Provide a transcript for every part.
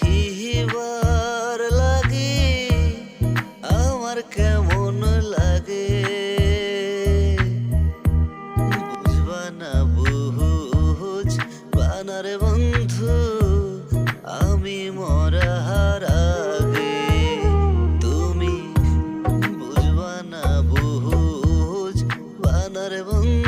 দেখিবার লাগে আমার কেমন লাগে বুঝবা না বুঝ বানারে বন্ধু আমি মরার আগে তুমি বুঝবা না বুঝ বানারে বন্ধু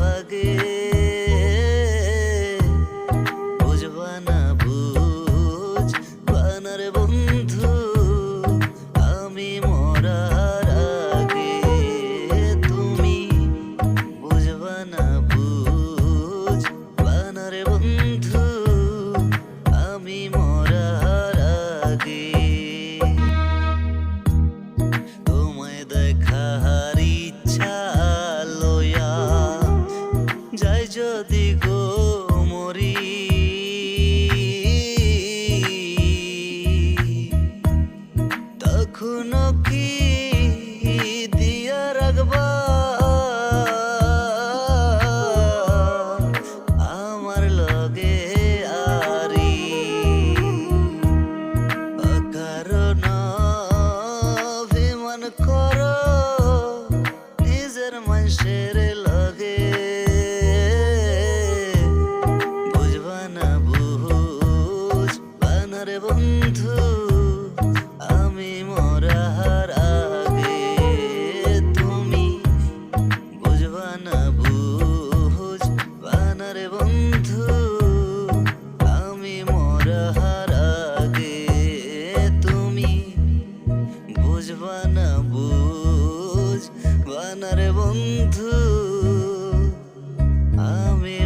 যদি গো মরি। তখনও কি দিয়া রাখবা? আমার লগে আরি। অকারণ অভিমান করো। বানারে বন্ধু, আমি মরার আগে তুমি বুঝবা না, বুঝ বানারে বন্ধু, আমি মরার আগে তুমি বুঝবা না, বুঝ বানারে বন্ধু, আমি